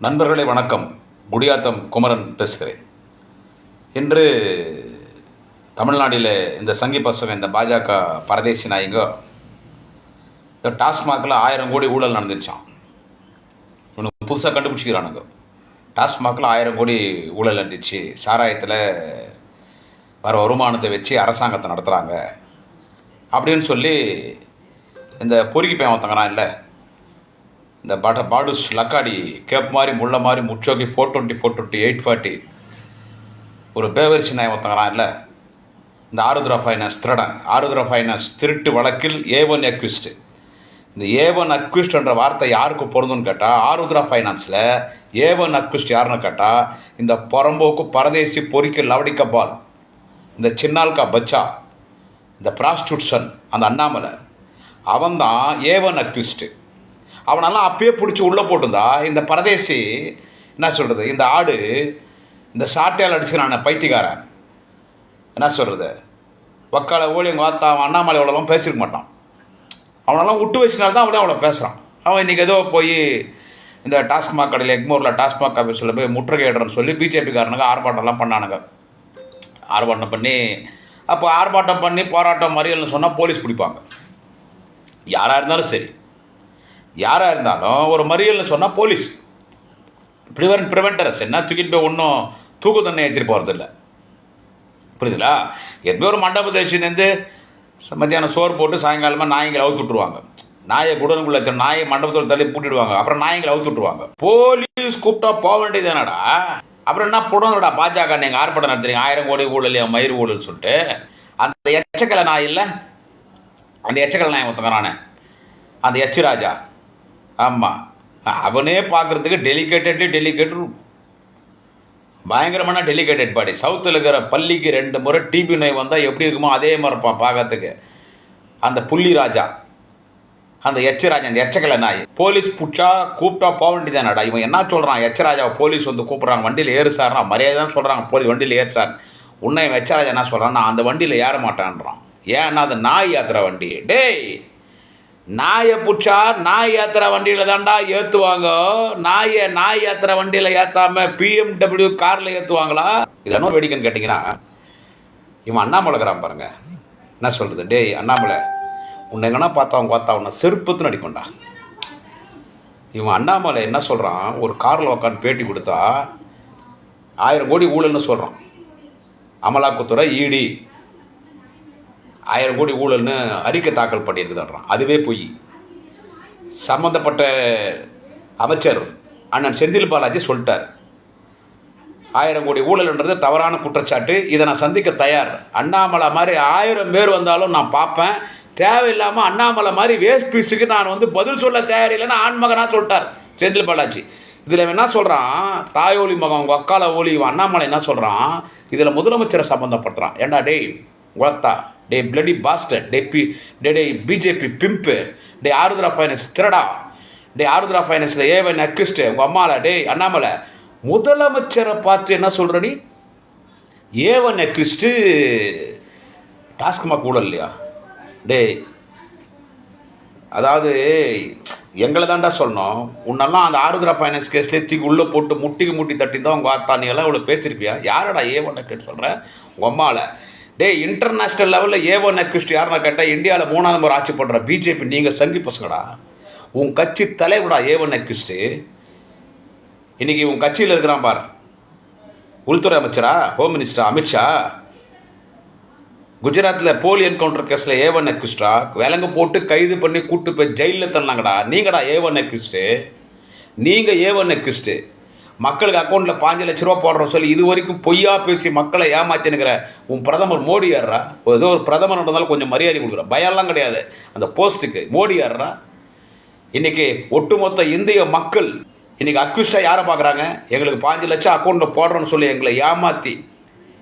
நண்பர்களே வணக்கம். குடியாத்தம் குமரன் பேசுகிறேன். இன்று தமிழ்நாட்டில் இந்த சங்கி பசங்க இந்த பாஜக பரதேசி நாயங்க இந்த டாஸ்மாகில் ஆயிரம் கோடி ஊழல் நடந்துருச்சான் இவனுக்கு புதுசாக கண்டுபிடிச்சிக்கிறானுங்க. டாஸ்மாகில் ஆயிரம் கோடி ஊழல் நடந்துச்சு. சாராயத்தில் வர வருமானத்தை வச்சு அரசாங்கத்தை நடத்துகிறாங்க அப்படின்னு சொல்லி இந்த பொறுக்கி பையன் ஒருத்தங்கிறான் இல்லை? இந்த பட பாடுஸ் லக்காடி கேப் மாதிரி முள்ள மாதிரி முச்சோக்கி four twenty four twenty eight forty ஒரு பேவரிசி நாயம் ஒருத்தங்கிறான் இல்லை? இந்த ஆருத்ரா ஃபைனான்ஸ் திருடன் ஆருத்ரா ஃபைனான்ஸ் திருட்டு வழக்கில் ஏ ஒன் அக்யூஸ்டு இந்த ஏ ஒன் அக்யூஸ்ட்ன்ற வார்த்தை யாருக்கு பொருந்தும்னு கேட்டால் ஆருத்ரா ஃபைனான்ஸில் ஏ ஒன் அக்யூஸ்ட் யாருன்னு கேட்டால் இந்த புறம்போக்கு பரதேசி பொறிக்கு லவடிக்க பால். இந்த சின்னால்கா பச்சா. இந்த ப்ராஸ்டியூட்சன் அந்த அண்ணாமலை. அவன் தான் ஏ ஒன் அக்யூஸ்டு அவனெல்லாம் அப்பயே பிடிச்சி உள்ளே போட்டிருந்தா இந்த பரதேசி என்ன சொல்கிறது இந்த ஆடு இந்த சாட்டையால் அடிச்சுக்கிறான பைத்தியக்காரன் என்ன சொல்கிறது வக்கால ஊழியங்க வாத்தா அவன் அண்ணாமலை அவ்வளோலாம் பேசியிருக்க மாட்டான். அவனெல்லாம் விட்டு வச்சனால தான் அவ்வளோ பேசுகிறான் அவன் இன்றைக்கி ஏதோ போய் இந்த டாஸ்மாக் கடையில் எக்மோரில் டாஸ்மாக் ஆஃபீஸில் போய் முற்றுகையிடுறேன்னு சொல்லி பிஜேபிக்காரனுங்க ஆர்ப்பாட்டம்லாம் பண்ணானுங்க. ஆர்ப்பாட்டம் பண்ணி அப்போ ஆர்ப்பாட்டம் பண்ணி போராட்டம் மறியல்னு சொன்னால் போலீஸ் பிடிப்பாங்க. யாராக இருந்தாலும் சரி. யாராக இருந்தாலும் ஒரு மறியல்னு சொன்னால் போலீஸ். ப்ரிவென்ட் ப்ரிவென்டர்ஸ் என்ன தூக்கிட்டு போய் ஒன்றும் தூக்கு தண்ணி ஏற்றிட்டு போகிறதில்ல புரியுதுங்களா? எதுவுமே ஒரு மண்டபத்தை வச்சுருந்து மத்தியானம் சோறு போட்டு சாயங்காலமாக நாய்ங்களை அவுத்து விட்ருவாங்க நாயை குடனுக்குள்ள நாயை மண்டபத்தில் தள்ளி பூட்டிடுவாங்க. அப்புறம் நாய்ங்களை அவுத்து விட்ருவாங்க போலீஸ் கூப்பிட்டா போக வேண்டியது என்னடா? அப்புறம் என்ன புடனுடா பாஜக நீங்கள் ஆர்ப்பாட்டம் நடத்துறீங்க? ஆயிரம் கோடி ஊழல் மயிர் ஊழல் சொல்லிட்டு. அந்த எச்சக்கலை நாய் இல்லை? அந்த எச்சக்கலை நாய் ஒருத்தங்கிறானே அந்த எச்சு ராஜா. ஆமாம் அவனே பார்க்குறதுக்கு டெலிகேட்டட் டெலிகேட் பயங்கரமான டெலிகேட்டட் பாடி சவுத்தில் இருக்கிற பள்ளிக்கு ரெண்டு முறை டிபி நோய் வந்தால் எப்படி இருக்குமோ அதே மாதிரி இருப்பான் பார்க்கறதுக்கு அந்த புள்ளி ராஜா அந்த எச்சராஜா அந்த எச்சக்கலை நாய். போலீஸ் பிடிச்சா கூப்பிட்டா போக வேண்டியதானடா இவன் என்ன சொல்கிறான் எச்சராஜாவை போலீஸ் வந்து கூப்பிட்றாங்க. வண்டியில் ஏறு சார் மரியாதை தான் சொல்கிறாங்க போலீஸ் வண்டியில் ஏறு சார் உன்னை எச்சராஜா என்ன சொல்கிறான் நான் அந்த வண்டியில் ஏற மாட்டான்றான். ஏன்னா அது நாய் ஏற்றுற வண்டி. டேய்! நாயை புடிச்சா நாய் ஏற்றுற வண்டியில் தாண்டா ஏற்றுவாங்க நாயை நாய் ஏற்றுற வண்டியில் ஏற்றாம பிஎம்டபிள்யூ காரில் ஏற்றுவாங்களா இது என்ன வேடிக்கைன்னு கேட்டிங்கன்னா இவன் அண்ணாமலைக்கிறான் பாருங்க. என்ன சொல்கிறது டேய் அண்ணாமலை உன்னை எங்கன்னா பார்த்தா அவங்க பார்த்தா உன்னை செருப்பத்துன்னு அடிப்பண்டா இவன் அண்ணாமலை என்ன சொல்கிறான் ஒரு காரில் உட்காந்து பேட்டி கொடுத்தா ஆயிரம் கோடி ஊழல்னு சொல்கிறான் அமலாக்கத்துறை இடி ஆயிரம் கோடி ஊழல்னு அறிக்கை தாக்கல் பண்ணியிருக்குதுன்றான். அதுவே பொய். சம்மந்தப்பட்ட அமைச்சர் அண்ணன் செந்தில் பாலாஜி சொல்லிட்டார். ஆயிரம் கோடி ஊழல்ன்றது தவறான குற்றச்சாட்டு. இதை நான் சந்திக்க தயார். அண்ணாமலை மாதிரி ஆயிரம் பேர் வந்தாலும் நான் பார்ப்பேன். தேவையில்லாமல் அண்ணாமலை மாதிரி வேஸ்ட் பீஸுக்கு நான் வந்து பதில் சொல்ல தயாரில்லைன்னு ஆண்மகனாக சொல்லிட்டார் செந்தில் பாலாஜி. இதில் என்ன சொல்கிறான் தாயோலி மகன் உங்கள் அக்கால ஓலி அண்ணாமலை என்ன சொல்கிறான் இதில் முதலமைச்சரை சம்மந்தப்படுத்துகிறான் ஏண்டா டேய் உலத்தா டே பிளடி பாஸ்டர் டே பி டே டே பிஜேபி பிம்பு டே ஆருத்ரா ஃபைனான்ஸ் திருடா. டே ஆருத்ரா ஃபைனான்ஸில் ஏவன் அக்யூஸ்டு உங்கள் அம்மாவில் டே அண்ணாமலை. முதலமைச்சரை பார்த்து என்ன சொல்கிற நீ ஏவன் அக்யூஸ்டு டாஸ்க்மா கூட இல்லையா? டேய் அதாவது எங்களை தான்டா சொன்னோம் உன்னெல்லாம் அந்த ஆருத்ரா ஃபைனான்ஸ் கேஸ்லேயே தூக்கி உள்ளே போட்டு முட்டிக்கு முட்டி தட்டி தான் உங்கள் ஆத்தா நீ எல்லாம் இவ்வளோ பேசியிருப்பியா யாரடா ஏ ஒன் சொல்கிறேன் உங்கள் அம்மாவில் டே இன்டர்நேஷ்னல் லெவலில் ஏ ஒன் அக்யூஸ்ட் யாருன்னா கேட்டால் இந்தியாவில் மூணாவது முறை ஆட்சி பண்ணுற பிஜேபி நீங்கள் சங்கி பசங்கடா. உன் கட்சி தலைவடா ஏ ஒன் அக்யூஸ்ட்டு இன்றைக்கி உன் கட்சியில் இருக்கிறான் பார். உள்துறை அமைச்சரா? ஹோம் மினிஸ்டர் அமித்ஷா குஜராத்தில் போலி என்கவுண்டர் கேஸில் ஏ ஒன் அக்யூஸ்டா விலங்கு போட்டு கைது பண்ணி கூட்டு போய் ஜெயிலில் தரலாங்கடா நீங்கடா ஏ ஒன் அக்யூஸ்டு நீங்கள் ஏ ஒன் அக்யூஸ்டு மக்களுக்கு அக்கௌண்ட்டில் பாஞ்சு லட்ச ரூபா போடுறோம் சொல்லி இது வரைக்கும் பொய்யா பேசி மக்களை ஏமாத்தினுக்கிற உன் பிரதமர் மோடி ஏறா ஏதோ ஒரு பிரதமர் இருந்தாலும் கொஞ்சம் மரியாதை கொடுக்குற பயம்லாம் கிடையாது. அந்த போஸ்ட்டுக்கு மோடி யாரா இன்றைக்கி ஒட்டுமொத்த இந்திய மக்கள் இன்றைக்கி அக்யூஸ்டாக யாரை பார்க்குறாங்க? எங்களுக்கு பாஞ்சு லட்சம் அக்கௌண்ட்டில் போடுறோன்னு சொல்லி எங்களை ஏமாற்றி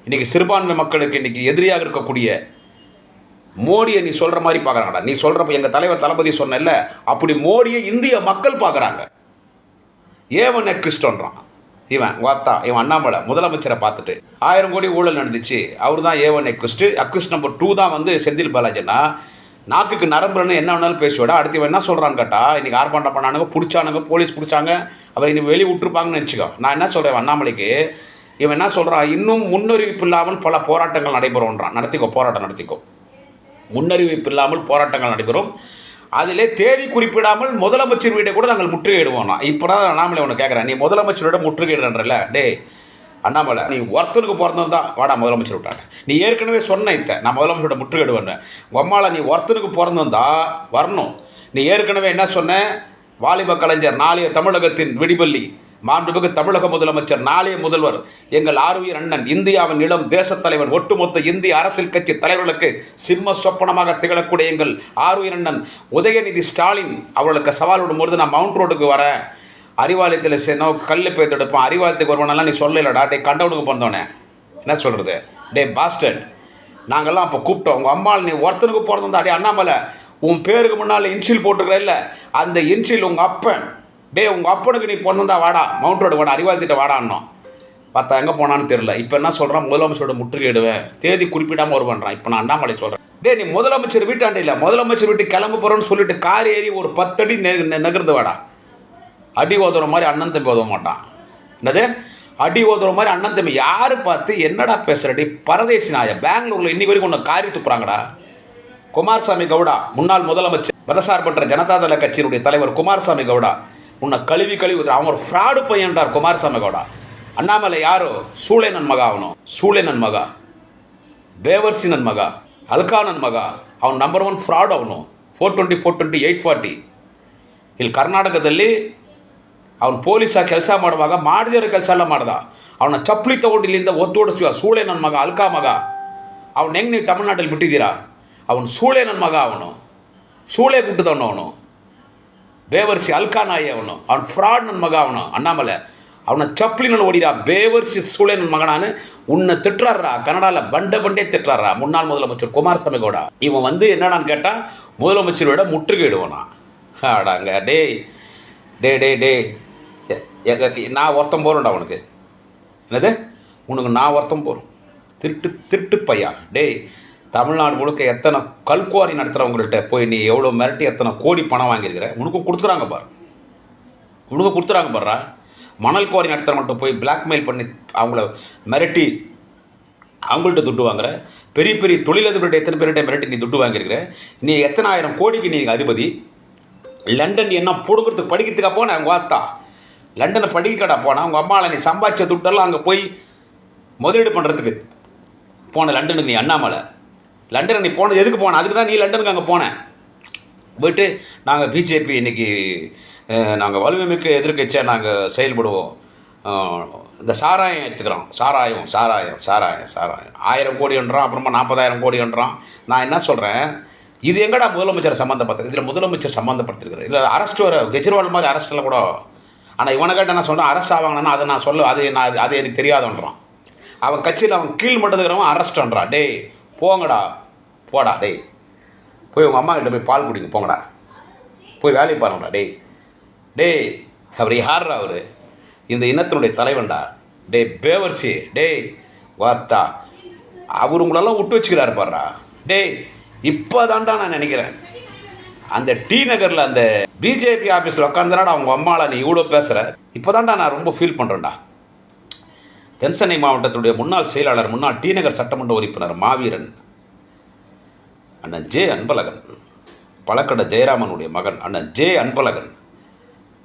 இன்றைக்கி சிறுபான்மை மக்களுக்கு இன்றைக்கி எதிரியாக இருக்கக்கூடிய மோடியை நீ சொல்கிற மாதிரி பார்க்குறாங்கடா. நீ சொல்கிறப்ப எங்கள் தலைவர் தளபதி சொன்னல அப்படி மோடியை இந்திய மக்கள் பார்க்குறாங்க. ஏவன் கிறிஸ்டோன்றான் இவன் வாத்தா இவன் அண்ணாமலை முதலமைச்சரை பார்த்துட்டு. ஆயிரம் கோடி ஊழல் நடந்துச்சு அவர் தான் ஏவன் நெக்ரிஸ்ட் அக்யூஸ்ட் நம்பர் டூ தான் வந்து செந்தில் பாலாஜினா நாக்குக்கு நரம்புன்னு என்ன வேணாலும் பேசுவாடா அடுத்து இவன் என்ன சொல்கிறான்னு கேட்டா இன்றைக்கி ஆர்ப்பாட்டம் பண்ணானுங்க பிடிச்சானுங்க போலீஸ் பிடிச்சாங்க அவர் இன்னும் வெளியே விட்டுருப்பாங்கன்னு நினச்சிக்கோ. நான் என்ன சொல்கிறேன் அண்ணாமலைக்கு? இவன் என்ன சொல்கிறான் இன்னும் முன்னறிவிப்பு இல்லாமல் பல போராட்டங்கள் நடைபெறும்ன்றான். நடத்திக்கோ போராட்டம் நடத்திக்கோ. முன்னறிவிப்பு இல்லாமல் போராட்டங்கள் நடைபெறும். அதிலே தேதி குறிப்பிடாமல் முதலமைச்சர் வீட்டை கூட நாங்கள் முற்றுகையிடுவோம்னா. இப்போ தான் அண்ணாமலை உனக்கு கேட்குறேன் நீ முதலமைச்சரோட முற்றுகையிடுறன்றல டேய் அண்ணாமலை நீ ஒருத்தனுக்கு பிறந்தவன் தான் வாடா முதலமைச்சர் விட்டாங்க நீ ஏற்கனவே சொன்ன இத்த நான் முதலமைச்சரோட முற்றுகையிடுவேன்னு. உம்மால நீ ஒருத்தனுக்கு பிறந்தவன் தான் வரணும். நீ ஏற்கனவே என்ன சொன்ன? வாலிப கலைஞர் நாளைய தமிழகத்தின் விடிபள்ளி. மாண்புமிகு தமிழக முதலமைச்சர் நாளைய முதல்வர் எங்கள் ஆர்வியர் அண்ணன் இந்தியாவின் இளம் தேசத் தலைவர் ஒட்டுமொத்த இந்திய அரசியல் கட்சி தலைவர்களுக்கு சிம்ம சொப்பனமாக திகழக்கூடிய எங்கள் ஆர்வியர் அண்ணன் உதயநிதி ஸ்டாலின் அவர்களுக்கு சவால் விடும்போது நான் மவுண்ட் ரோடுக்கு வரேன் அறிவாலயத்தில் சேனோ கல் பேத்து எடுப்பேன் அறிவாலயத்துக்கு வருவானெல்லாம் நீ சொல்லலடா டே கண்டவனுக்கு பிறந்தவனே என்ன சொல்கிறது டே பாஸ்டர்ட் நாங்கள்லாம் அப்போ கூப்பிட்டோம் உங்கள் அம்மாள் நீ ஒருத்தனுக்கு பிறந்திருந்தா அடே அண்ணாமலை உன் பேருக்கு முன்னால் இன்சில் போட்டுக்கிற இல்லை அந்த இன்சில் உங்கள் அப்பன். டே உங்கள் அப்பனுக்கு நீ பிறந்தா வாடா. மவுண்ட் ரோடு வாடா அறிவாளத்திட்ட வாடான்னோம் பார்த்தா எங்கே போனான்னு தெரில இப்போ என்ன சொல்கிறான் முதலமைச்சரோட முற்றுகையிடுவேன். தேதி குறிப்பிடாமல் பண்ணுறான் இப்போ நான் அண்ணாமலை சொல்கிறேன் டே நீ முதலமைச்சர் வீட்டாண்ட இல்லை. முதலமைச்சர் வீட்டு கிளம்ப போகிறோன்னு சொல்லிட்டு கார் ஏறி ஒரு பத்தடி நெ- நகர்ந்து வாடா. அடி ஓதுற மாதிரி அண்ணன் தம்பி ஓதவ மாட்டான். என்னது? அடி ஓதுற மாதிரி அண்ணன் தம்பி. யார் பார்த்து என்னடா பேசுகிறடி பரதேசி நாய. பெங்களூரில் இன்னைக்கு வரைக்கும் உன்னை காரி துப்புறாங்கடா. குமாரசாமி கவுடா முன்னாள் முதலமைச்சர் மதசார்பற்ற ஜனதாதள கட்சியினுடைய தலைவர் குமாரசாமி கவுடா. உன்னை கழுவி கழுவி ஊத்துறான். அவன் ஒரு ஃப்ராடு பையன்றார் குமாரசாமி கவுடா அண்ணாமலை யாரோ சூளேனன் மகா அவனும் சூளேனன் மகா ಬೇವರ್ಸಿನನ್ ಮಗ ಅಲ್ಕಾನನ್ ಮಗ ಅವನು ನಂಬರ್ ಒನ್ ಫ್ರಾಡ್ ಅವನು four twenty four twenty eight forty ಇಲ್ಲಿ ಕರ್ನಾಟಕದಲ್ಲಿ ಅವನು ಪೊಲೀಸಾಗಿ ಕೆಲಸ ಮಾಡುವಾಗ ಮಾಡದಿರೋ ಕೆಲಸ ಎಲ್ಲ ಮಾಡ್ದ ಅವನ ಚಪ್ಪಲಿ ತಗೊಂಡು ಇಲ್ಲಿಂದ ಒದ್ದೋಡಿಸ್ತೀವ ಸೂಳೆ ನನ್ನ ಮಗ ಅಲ್ಕಾ ಮಗ ಅವ್ನು ಹೆಂಗೆ ನೀವು ತಮಿಳ್ನಾಡಲ್ಲಿ ಬಿಟ್ಟಿದ್ದೀರಾ ಅವನು ಸೂಳೆ ನನ್ನ ಮಗ ಅವನು ಸೂಳೆ ಗುಡ್ಡದವನು ಅವನು பேவர்சி அல்கானாயி அவனும் அவன் ஃப்ராட் நன் மகா அவனும் அண்ணாமலை. அவனை சப்ளினல் ஓடிடா. பேவர்சி சூழன் மகனான்னு உன்னை திட்டுறாரா கனடாவில் பண்ட பண்டே திட்டுறாரா முன்னாள் முதலமைச்சர் குமாரசாமி கவுடா இவன் வந்து என்னடான்னு கேட்டால் முதலமைச்சரோட முற்றுகையிடுவானா. ஆடாங்க டே டே டே டே எங்க நான் ஒருத்தம் போகிறேன்டா உனக்கு. என்னது? உனக்கு நான் ஒருத்தம் போகிறோம் திருட்டு திருட்டு பையா டேய். தமிழ்நாடு முழுக்க எத்தனை கல்குவாரி நடத்துகிறவங்கள்ட்ட போய் நீ எவ்வளோ மிரட்டி எத்தனை கோடி பணம் வாங்கியிருக்கிற? உனக்கும் கொடுத்துறாங்க பாரு. உனக்கு கொடுத்துறாங்க பாருறா. மணல் குவாரி நடத்துகிறவங்கள்ட்ட போய் பிளாக்மெயில் பண்ணி அவங்கள மிரட்டி அவங்கள்ட்ட துட்டு வாங்குற. பெரிய பெரிய தொழிலதிபர்கிட்ட எத்தனை பேர்கிட்ட மிரட்டி நீ துட்டு வாங்கியிருக்கிற? நீ எத்தனை ஆயிரம் கோடிக்கு நீ அதிபதி? லண்டன் நீ என்ன பிடுங்கிறதுக்கு படிக்கிறதுக்காக போன அவங்க வாத்தா லண்டனை படிக்கடா போனால் உங்கள் அம்மாவில் நீ சம்பாதிச்ச துட்டெல்லாம் அங்கே போய் முதலீடு பண்ணுறதுக்கு போன லண்டனுக்கு நீ அண்ணாமலை. லண்டன் நீ போன எதுக்கு போன? அதுக்கு தான் நீ லண்டனுக்கு அங்கே போன. போயிட்டு நாங்கள் பிஜேபி இன்னைக்கு நாங்கள் வலுமைமிக்க எதிர்க்கட்சியாக நாங்கள் செயல்படுவோம். இந்த சாராயம் எடுத்துக்கிறோம். சாராயம் சாராயம் சாராயம் சாராயம். ஆயிரம் கோடின்றான் அப்புறமா நாற்பதாயிரம் கோடின்றான் நான் என்ன சொல்கிறேன் இது எங்கடா முதலமைச்சர் சம்மந்தப்பட்டது இதில் முதலமைச்சர் சம்மந்தப்படுத்திருக்கிறார் இதில் அரெஸ்ட் வர கெஜ்ரிவால் மாதிரி அரெஸ்ட்டில் கூட. ஆனால் இவனை கேட்ட நான் சொல்கிறேன் அரெஸ்ட் ஆவாங்கன்னா அதை நான் சொல்ல அது நான் அது எனக்கு தெரியாதுன்றான். அவன் கட்சியில் அவன் கீழ் மட்டும் இருக்கிறவன் அரெஸ்ட்ன்றான். டேய் போங்கடா. போடா டேய். போய் உங்கள் அம்மா கிட்ட போய் பால் குடிங்க போங்கடா. போய் வேலையை பாருங்கடா டேய். டேய் அவர் யார்ரா அவர்? இந்த இனத்தினுடைய தலைவன்டா. டேய் பேவர்சி டேய். வார்த்தா அவர் உங்களெல்லாம் விட்டு வச்சுக்கிறாரு பாருடா. டேய் இப்போ தான்டா நான் நினைக்கிறேன். அந்த டி நகரில் அந்த பிஜேபி ஆஃபீஸில் உட்காந்துடாடா அவங்க அம்மாவில் நீ இவ்வளோ பேசுகிற இப்போ தான்டா நான் ரொம்ப ஃபீல் பண்ணுறேன்டா தென்சென்னை மாவட்டத்துடைய முன்னாள் செயலாளர் முன்னாள் டி நகர் சட்டமன்ற உறுப்பினர் மாவீரன். அண்ணன் ஜே அன்பழகன். பழக்கடை ஜெயராமனுடைய மகன் அண்ணன் ஜே அன்பழகன்.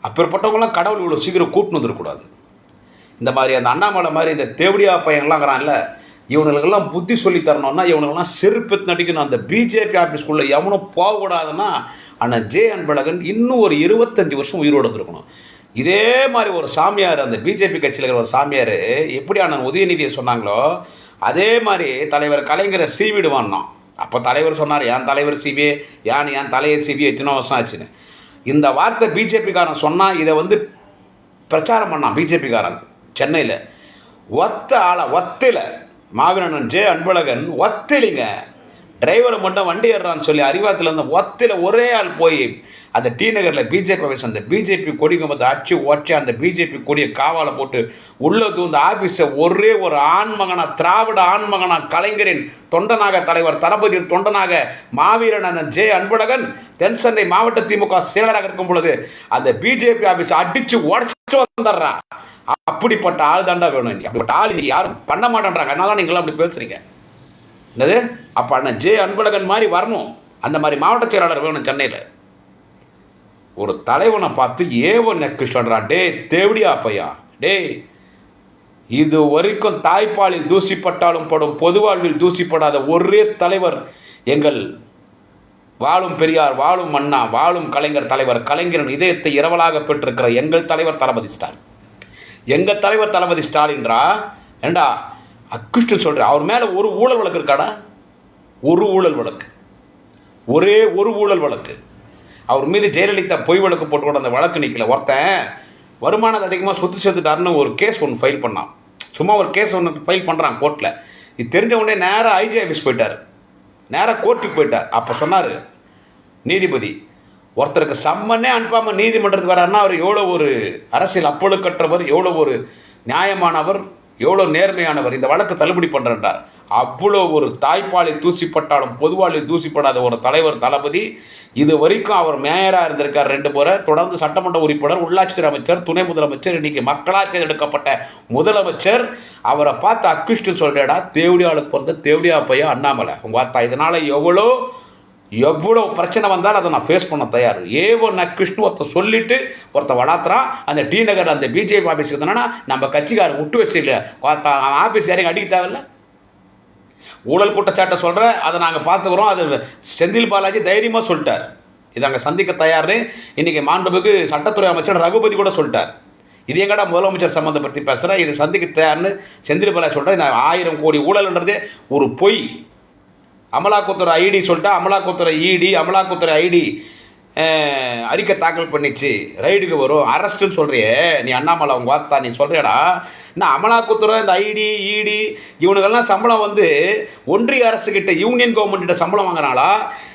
அப்பேற்பட்டவங்களாம் கடவுள் இவ்வளோ சீக்கிரம் கூட்டின்னு வந்துடக்கூடாது இந்த மாதிரி அந்த அண்ணாமலை மாதிரி இந்த தேவடியா பையன்லாங்கிறான்ல இவனுங்களுக்கெல்லாம் புத்தி சொல்லி தரணும்னா இவனுக்கெல்லாம் செருப்பத்து நடிக்கணும். அந்த பிஜேபி ஆஃபீஸ்க்குள்ளே எவனும் போகக்கூடாதுன்னா அண்ணன் ஜே அன்பழகன் இன்னும் ஒரு இருபத்தஞ்சி வருஷம் உயிரோடு இருக்கணும் இதே மாதிரி ஒரு சாமியார் அந்த பிஜேபி கட்சியில் இருக்கிற ஒரு சாமியார் எப்படி அண்ணன் உதயநிதியை சொன்னாங்களோ அதே மாதிரி தலைவர் கலைஞரை சீவிடுவான்னான் அப்போ தலைவர் சொன்னார் என் தலைவர் சிபிஐ ஏன் என் தலையை சிபிஐ எத்தனை வருஷம் ஆச்சுன்னு? இந்த வார்த்தை பிஜேபிக்காரன் சொன்னால் இதை வந்து பிரச்சாரம் பண்ணான் பிஜேபிக்காரன் சென்னையில். ஒத்த ஆளை ஒத்தையில் மாவீரன் ஜே அன்பழகன் ஒத்திலிங்க. டிரைவரை மட்டும் வண்டி ஏறுறான்னு சொல்லி அறிவாத்தில் வந்து ஒத்தில் ஒரே ஆள் போய் அந்த டி நகரில் பிஜேபி ஆஃபீஸ் அந்த பிஜேபி கொடி கம்பத்தை அடிச்சு ஒற்றி அந்த பிஜேபி கொடியை காவால போட்டு உள்ளே தூந்த ஆஃபீஸை ஒரே ஒரு ஆண்மகனா திராவிட ஆண்மகனா கலைஞரின் தொண்டனாக தலைவர் தளபதி தொண்டனாக மாவீரன் அண்ணன் ஜே அன்பழகன் தென் சென்னை மாவட்ட திமுக செயலராக இருக்கும் பொழுது அந்த பிஜேபி ஆஃபீஸை அடிச்சு உடச்சி வந்துடுறா. அப்படிப்பட்ட ஆள் தாண்டா வேணும். அப்படிப்பட்ட ஆள் யாரும் பண்ண மாட்டேன்றாங்க. அதனால நீங்களாம் அப்படி பேசுறீங்க. என்னது? அப்போ அண்ணன் ஜே அன்பழகன் மாதிரி வரணும். அந்த மாதிரி மாவட்ட செயலாளர் வேணும் சென்னையில். ஒரு தலைவனை பார்த்து ஏவோ நெக்கு சொல்கிறான் டே தேவடியா பையா டேய் இது வரைக்கும் தாய்ப்பாலில் தூசிப்பட்டாலும் படும் பொது வாழ்வில் தூசிப்படாத ஒரே தலைவர் எங்கள் வாழும் பெரியார் வாழும் அண்ணா வாழும் கலைஞர் தலைவர் கலைஞரின் இதயத்தை இரவலாக பெற்றிருக்கிற எங்கள் தலைவர் தளபதி ஸ்டாலின். எங்கள் தலைவர் தளபதி ஸ்டாலின்றா? ஏண்டா அக்குஷ்டு சொல்கிறேன் அவர் மேலே ஒரு ஊழல் வழக்கு இருக்காடா? ஒரு ஊழல் வழக்கு. ஒரே ஒரு ஊழல் வழக்கு. அவர் மீது ஜெயலலிதா பொய் வழக்கு போட்டு அந்த வழக்கு நிற்கல ஒருத்தன் வருமானத்தை அதிகமாக சுற்றி சேர்த்துட்டாருன்னு ஒரு கேஸ் ஒன்று ஃபைல் பண்ணான். சும்மா ஒரு கேஸ் ஒன்று ஃபைல் பண்ணுறான் கோர்ட்டில் இது தெரிஞ்ச உடனே நேராக ஐஜி ஆஃபீஸ் போயிட்டார். நேராக கோர்ட்டுக்கு போயிட்டார். அப்போ சொன்னார் நீதிபதி ஒருத்தருக்கு சம்மனே அனுப்பாமல் நீதிமன்றத்துக்கு வராருன்னா அவர் எவ்வளோ ஒரு அரசியல் அப்பொழுக்கற்றவர் எவ்வளோ ஒரு நியாயமானவர் எவ்வளோ நேர்மையானவர் இந்த வழக்கு தள்ளுபடி பண்ணுறன்றார் அவ்வளோ ஒரு தாய்ப்பாலில் தூசிப்பட்டாலும் பொதுவாளில் தூசிப்படாத ஒரு தலைவர் தளபதி இது வரைக்கும் அவர் மேயராக இருந்திருக்கார் ரெண்டு முறை தொடர்ந்து சட்டமன்ற உறுப்பினர் உள்ளாட்சித்துறை அமைச்சர் துணை முதலமைச்சர் இன்னைக்கு மக்களால் தேர்ந்தெடுக்கப்பட்ட முதலமைச்சர். அவரை பார்த்து அக்விஷ்டு சொல்கிறேடா தேவடியாளுக்கு பிறந்த தேவடியா பையன் அண்ணாமலை. உங்கள் பார்த்தா இதனால் எவ்வளோ எவ்வளோ பிரச்சனை வந்தாலும் அதை நான் ஃபேஸ் பண்ண தயார். ஏவோ நக்கிருஷ்ணு ஒருத்தன் சொல்லிட்டு ஒருத்தன் வளர்த்துறான். அந்த டி நகர் அந்த பிஜேபி ஆஃபீஸுக்கு தானே நம்ம கட்சிக்காரர் விட்டு வச்சு ஆஃபீஸ் யாரையும் அடிக்க தேவையில்ல. ஊழல் குற்றச்சாட்டை சொல்கிறேன் அதை நாங்கள் பார்த்துக்குறோம். அது செந்தில் பாலாஜி தைரியமாக சொல்லிட்டார். இதை அங்கே சந்திக்க தயார்னு இன்றைக்கி மாண்புமிகு சட்டத்துறை அமைச்சர் ரகுபதி கூட சொல்லிட்டார். இது எங்கடா முதலமைச்சர் சம்மந்தப்படுத்தி பேசுகிறேன் இது சந்திக்க தயார்னு செந்தில் பாலாஜி சொல்கிறேன் இந்த ஆயிரம் கோடி ஊழல்ன்றதே ஒரு பொய். அமலாக்கத்துறை ஐடி சொல்லிட்டா அமலாக்கத்துறை இடி அமலாக்கத்துறை ஐடி அறிக்கை தாக்கல் பண்ணிச்சு. ரைடுக்கு வரும். அரெஸ்ட்டுன்னு சொல்கிறியே நீ அண்ணாமலை அவங்க வார்த்தா நீ சொல்கிறியடா நான் அமலாக்கத்துறை இந்த ஐடி இடி இவனுக்கெல்லாம் சம்பளம் வந்து ஒன்றிய அரசுக்கிட்ட யூனியன் கவர்மெண்ட்டிட்ட சம்பளம் வாங்கினாலா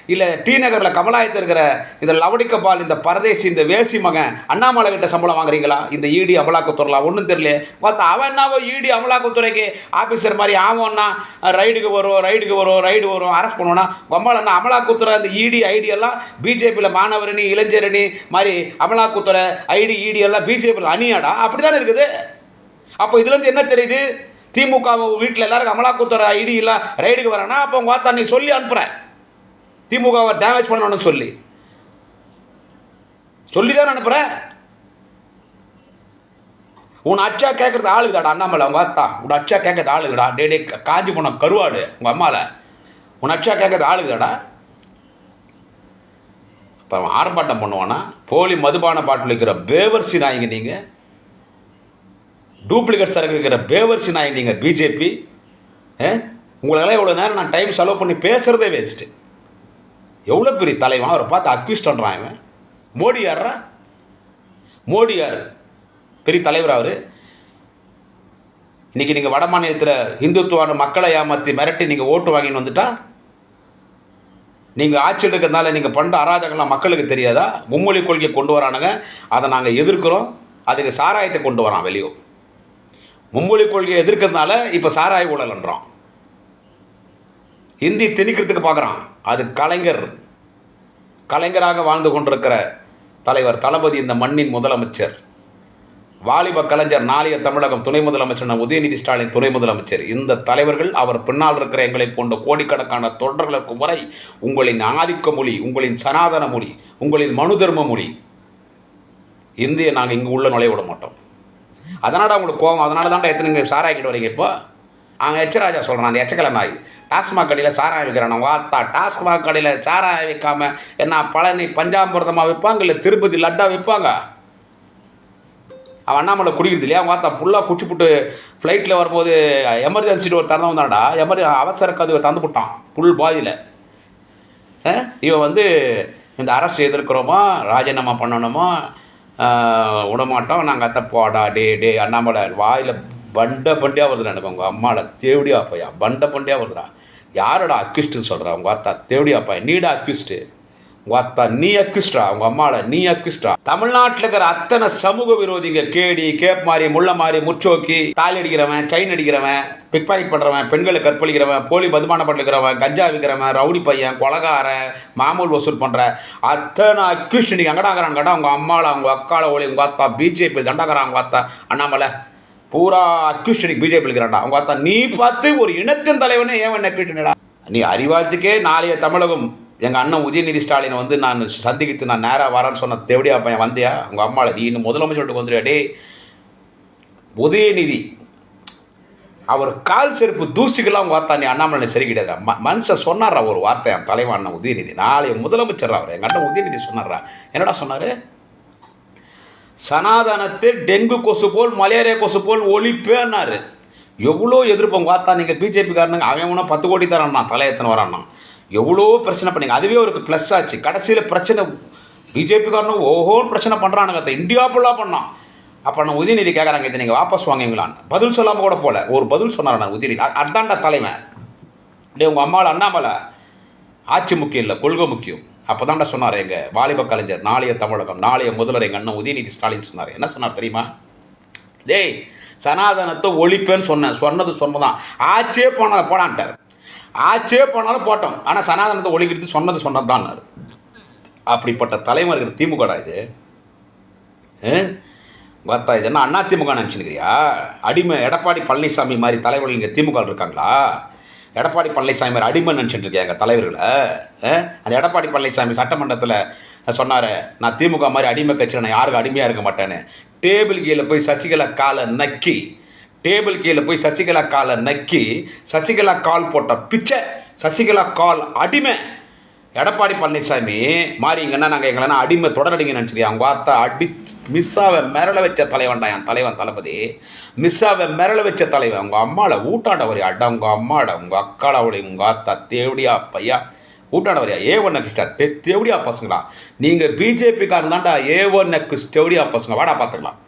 இல்லை டி நகரில் கமலாயத்தில் இருக்கிற இந்த லவடிக்கபால் இந்த பரதேசி இந்த வேசி மகன் அண்ணாமலை கிட்ட சம்பளம் வாங்குறீங்களா? இந்த இடி அமலாக்கத்துறைலாம் ஒன்றும் தெரியல பார்த்தா அவன் என்னவோ இடி அமலாக்கத்துறைக்கு ஆஃபீஸர் மாதிரி ஆவோன்னா ரைடுக்கு வரும் ரைடுக்கு வரும் ரைடு வரும் அரெஸ்ட் பண்ணுவோன்னா கொம்பால் என்ன அமலாக்கத்துறை இந்த இடி ஐடியெல்லாம் பிஜேபியில் மாணவரணி இளைஞரணி மாதிரி அமலாக்கத்துறை ஐடி இடி எல்லாம் பிஜேபியில் அணியாடா? அப்படி தானே இருக்குது. அப்போ இதுலேருந்து என்ன தெரியுது? திமுக வீட்டில் எல்லாருக்கும் அமலாக்கத்துறை ஐடி இல்லை ரைடுக்கு வரானா அப்போ உங்கள் வார்த்தை நீ சொல்லி அனுப்புகிறேன் திமுகவை டேமேஜ் பண்ணணும்னு சொல்லி. சொல்லி தான் அனுப்புகிறேன் உன் அச்சா கேட்குறது ஆளுதாடா அண்ணாமலை. உங்கள் அத்தா உன் அச்சா கேட்கறது ஆளுங்கடா டே டே காஞ்சி போன கருவாடு உங்கள் அம்மாவில் உன் அச்சா கேட்கறது ஆளுதாடா இப்போ ஆர்ப்பாட்டம் பண்ணுவானா? போலி மதுபான பாட்டில் இருக்கிற பேவர்சி நாய்ங்க நீங்கள் டூப்ளிகேட் சரக்கு இருக்கிற பேவர்சி நாய் நீங்கள் பிஜேபி. உங்களெல்லாம் இவ்வளோ நேரம் நான் டைம் செலவு பண்ணி பேசுகிறதே வேஸ்ட்டு எவ்வளோ பெரிய தலைவன்? அவரை பார்த்து அக்யூஸ் பண்ணுறான் இவன். மோடி யாரா மோடி யார்? பெரிய தலைவர் அவர். இன்றைக்கி நீங்கள் வட மாநிலத்தில் இந்துத்துவான மக்களை ஏமாற்றி மிரட்டி நீங்கள் ஓட்டு வாங்கின்னு வந்துட்டா? நீங்கள் ஆட்சியில் இருக்கிறதுனால நீங்கள் பண்ணுற அராஜகம்லாம் மக்களுக்கு தெரியாதா? மும்மொழி கொள்கையை கொண்டு வரானுங்க. அதை நாங்கள் எதிர்க்கிறோம். அதுக்கு சாராயத்தை கொண்டு வரான் வெளியும் மும்மொழி கொள்கையை எதிர்க்கிறதுனால இப்போ சாராய ஊழல்ன்றான் இந்தி திணிக்கிறதுக்கு பார்க்குறான். அது கலைஞர் கலைஞராக வாழ்ந்து கொண்டிருக்கிற தலைவர் தளபதி இந்த மண்ணின் முதலமைச்சர். வாலிப கலைஞர் நாளைய தமிழகம் துணை முதலமைச்சர் உதயநிதி ஸ்டாலின் துணை முதலமைச்சர். இந்த தலைவர்கள் அவர் பின்னால் இருக்கிற எங்களை போன்ற கோடிக்கணக்கான தொடர்கள் வரை உங்களின் ஆதிக்க மொழி உங்களின் சனாதன மொழி உங்களின் மனு தர்ம மொழி இந்தியை நாங்கள் இங்கே உள்ள நுழைய விட மாட்டோம். அதனால் உங்களுக்கு கோபம். அதனால தான்டா எத்தனை சாராய்க்கிட்டு வரீங்க இப்போ? அங்கே எச்சராஜா சொல்கிறான் அந்த எச்சக்கிழமை டாஸ்மாக் கடையில் சாராயம் விற்கிறான். வாத்தா டாஸ்மாக் கடையில் சாராயம் விற்காம என்ன பழனி பஞ்சாமிரதமாக விற்பாங்க இல்லை திருப்பதி லட்டா விற்பாங்க? அவன் அண்ணாமலை குடிக்கிறது இல்லையா? அவங்க பார்த்தா ஃபுல்லாக குச்சி போட்டு ஃப்ளைட்டில் வரும்போது எமர்ஜென்சி ஒரு திறந்து வந்தாடா எமர்ஜெ அவசர கதவு தந்து விட்டான் புல் பாதியில் இவன் வந்து இந்த அரசு எதிர்க்கிறோமா? ராஜினாமா பண்ணணுமா? விடமாட்டோம். நாங்கள் அத்தை போடா டே டே அண்ணாமலை. வாயில் பண்டை பண்டியாக வருதுடா எனக்கு உங்கள் அம்மாவில் தேவடியா போயா? பண்டை பண்டியாக வருதுடா. யாரோட அக்யூஸ்ட்னு சொல்கிறா உங்கள் அத்தா தேவடியாப்பா நீடா அக்யூஸ்டு உங்கள் அத்தா நீ அக்யூஸ்டா உங்கள் அம்மாவோட நீ அக்யூஸ்டா தமிழ்நாட்டில் இருக்கிற அத்தனை சமூக விரோதிங்க கேடி கேப் மாதிரி முள்ள மாதிரி முச்சோக்கி தாலி அடிக்கிறவன் செயின் அடிக்கிறவன் பிக் பாக்கெட் பண்ணுறவன் பெண்களை கற்பழிக்கிறவன் போலி மதுபானம் பண்ணிக்கிறவன் கஞ்சா விற்கிறவன் ரவுடி பையன் கொலகாரன் மாமூல் வசூல் பண்ணுற அத்தனை அக்யூஸ்ட் நீங்கள் அங்கடாங்கிறாங்கடா உங்கள் அம்மாவில் அவங்க அக்காவில் ஒளி உங்கள் அத்தா பிஜேபி தண்டாகிறான் உங்கள் அத்தா அண்ணாமலை. பூரா அக்யூஸ்டனிக் பிஜேபி இருக்கிறான்டா. அவங்க பார்த்தா நீ பார்த்து ஒரு இனத்தின் தலைவனே ஏன் என்ன கேட்டுனடா? நீ அறிவாளத்துக்கே நாளைய தமிழகம் எங்கள் அண்ணன் உதயநிதி ஸ்டாலினை வந்து நான் சந்திக்கிட்டு நான் நேராக வரேன்னு சொன்ன தேவடியா பையன் வந்தியா? உங்கள் அம்மாவில் நீ இன்னும் முதலமைச்சர் வந்துடுயா டே உதயநிதி அவர் கால் செருப்பு தூசிக்கெல்லாம் உங்கள் வார்த்தா நீ அண்ணாமலை சரி கிடையாது ம மனுஷன் சொன்னார்ரா ஒரு வார்த்தை என் தலைவன் அண்ணன் உதயநிதி. நாளைய முதலமைச்சர் அவர். எங்கள் அண்ணன் உதயநிதி சொன்னார்ரா. என்னடா சொன்னார்? சனாதனத்தை டெங்கு கொசு போல் மலேரியா கொசு போல் ஒழிப்பேன்னாரு எவ்வளோ எதிர்ப்போம். பார்த்தா நீங்கள் பிஜேபிக்காரனுங்க அவன் ஒன்றும் பத்து கோடி தரான்னா தலையத்தனை வரான்னா. எவ்வளோ பிரச்சனை பண்ணீங்க. அதுவே ஒரு ப்ளஸ் ஆச்சு. கடைசியில் பிரச்சனை பிஜேபிக்காரனுங்க ஓஹோன்னு பிரச்சனை பண்ணுறானுங்க அதை இந்தியா ஃபுல்லாக பண்ணான் அப்போ நான் உதயநிதி கேட்குறாங்க இதை நீங்கள் வாபஸ் வாங்குவீங்களான்னு. பதில் சொல்லாமல் கூட போகல ஒரு பதில் சொன்னார் நான் உதயநிதி. அதான்டா தலைமை. டே உங்கள் அம்மாவில் அண்ணாமலை ஆட்சி முக்கியம் இல்லை கொள்கை முக்கியம். அப்போ தான் சொன்னார் எங்கள் வாலிப கலைஞர் நாளைய தமிழகம் நாளைய முதல்வர் எங்கள் அண்ணன் உதயநிதி ஸ்டாலின் சொன்னார். என்ன சொன்னார் தெரியுமா? டேய் சனாதனத்தை ஒழிப்பேன்னு சொன்னேன். சொன்னது சொன்னதான். ஆச்சே போனால் போடான்ட்டார். ஆச்சே போனாலும் போட்டோம். ஆனால் சனாதனத்தை ஒழிக்கிறது சொன்னது சொன்னதுதான்னாரு அப்படிப்பட்ட தலைவர்கள் திமுகடா இது? பார்த்தா இது என்ன அண்ணா திமுக நினச்சிருக்கிறியா அடிமை எடப்பாடி பழனிசாமி மாதிரி தலைவர்கள் இங்கே திமுக இருக்காங்களா? எடப்பாடி பழனிசாமி மாதிரி அடிமை நினச்சிட்டு இருக்காங்க தலைவர்களை? அந்த எடப்பாடி பழனிசாமி சட்டமன்றத்தில் சொன்னார் நான் திமுக மாதிரி அடிமை கட்சியில் நான் யாருக்கும் அடிமையாக இருக்க மாட்டேன்னு. டேபிள் கீழே போய் சசிகலா காலை நக்கி டேபிள் கீழே போய் சசிகலா காலை நக்கி சசிகலா கால் போட்ட பிச்சை சசிகலா கால் அடிமை. எடப்பாடி பழனிசாமி மாறிங்கன்னா நாங்கள் எங்களை அடிமை தொடரடிங்க நினச்சிருக்கேன் அவங்க வார்த்தை அடி மிஸ்ஸாவை மிரள வச்ச தலைவன்டா என் தலைவன் தளபதி. மிஸ்ஸாவை மிரள வச்ச தலைவன் உங்கள் அம்மாவில் ஊட்டாண்ட வரையா? அட உங்கள் அம்மாட உங்கள் அக்காட அவளை உங்கள் அத்தா தேவடியா பையா? ஊட்டாண்ட வரியா? ஏ ஒன்ன கிருஷ்ணா தே தேவடியா பசங்களா? நீங்கள் பிஜேபிக்காரன் தான்டா ஏ ஒன்ன தேவடியா பசங்க வாடா பார்த்துக்கலாம்